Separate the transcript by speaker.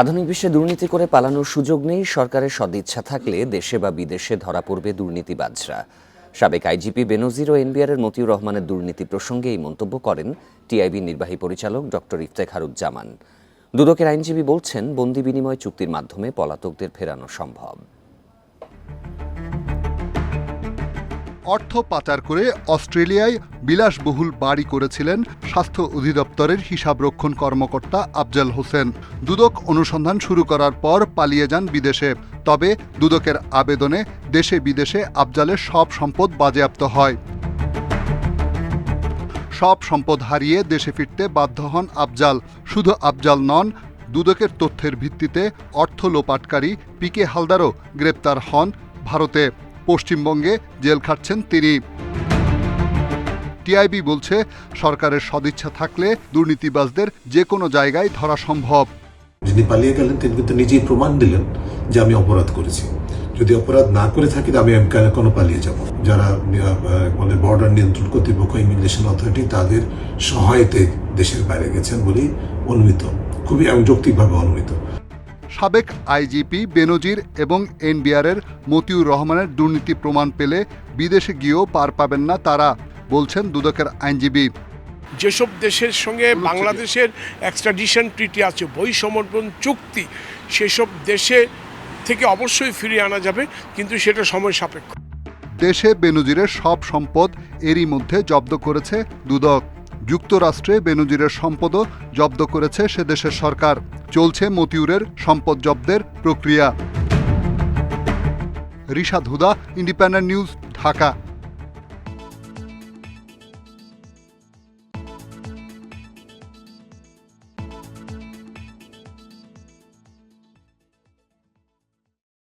Speaker 1: আধুনিক বিশ্বে দুর্নীতি করে পালানোর সুযোগ নেই, সরকারের সদিচ্ছা থাকলে দেশে বা বিদেশে ধরা পড়বে দুর্নীতিবাজরা। সাবেক আইজিপি বেনজির ও এনবিআরের মতিউর রহমানের দুর্নীতি প্রসঙ্গে এই মন্তব্য করেন টিআইবি নির্বাহী পরিচালক ডক্টর ইফতেখারুজ্জামান দুদকের আইনজীবী বলছেন, বন্দি বিনিময় চুক্তির মাধ্যমে পলাতকদের ফেরানো সম্ভব।
Speaker 2: অর্থ পাচার করে অস্ট্রেলিয়ায় বিলাসবহুল বাড়ি করেছিলেন স্বাস্থ্য অধিদপ্তরের হিসাবরক্ষণ কর্মকর্তা আফজাল হোসেন। দুদক অনুসন্ধান শুরু করার পর পালিয়ে যান বিদেশে। তবে দুদকের আবেদনে দেশে বিদেশে আফজালের সব সম্পদ বাজেয়াপ্ত হয়। সব সম্পদ হারিয়ে দেশে ফিরতে বাধ্য হন আফজাল। শুধু আফজাল নন, দুদকের তথ্যের ভিত্তিতে অর্থ লোপাটকারী পিকে হালদারও গ্রেপ্তার হন ভারতে। পশ্চিমবঙ্গে জেল খাটছেন তিনি। টিআইবি বলছে, সরকারের সদিচ্ছা থাকলে দুর্নীতিবাজদের যে কোনো জায়গায় ধরা সম্ভব।
Speaker 3: যিনি পালিয়ে গেলেন, তিনি কিন্তু নিজেই প্রমাণ দিলেন যে আমি অপরাধ করেছি। যদি অপরাধ না করে থাকি আমি কেন কোনো পালিয়ে যাব? যারা মানে বর্ডার নিয়ন্ত্রণ কর্তৃপক্ষ ইমিগ্রেশন অথরিটি তাদের সহায়তায় দেশের বাইরে গেছেন বলেই অনুমিত। খুবই যৌক্তিকভাবে অনুমিত।
Speaker 2: সাবেক আইজিপি বেনজির এবং এনবিআরের মতিউর রহমানের দুর্নীতি প্রমাণ পেলে বিদেশে গিয়েও পার পাবেন না তারা বলছেন দুদকের আইনজীবী।
Speaker 4: যেসব দেশের সঙ্গে বাংলাদেশের এক্সট্রাডিশন ট্রিটি আছে বই সমর্পণ চুক্তি সেসব দেশে থেকে অবশ্যই ফিরিয়ে আনা যাবে কিন্তু সেটা সময় সাপেক্ষ।
Speaker 2: দেশে বেনজিরের সব সম্পদ এরই মধ্যে জব্দ করেছে দুদক। যুক্তরাষ্ট্রে বেনজিরের সম্পদও জব্দ করেছে সে দেশের সরকার। চলছে মতিউরের সম্পদ জব্দের প্রক্রিয়া। Rishad Huda, Independent News, Dhaka.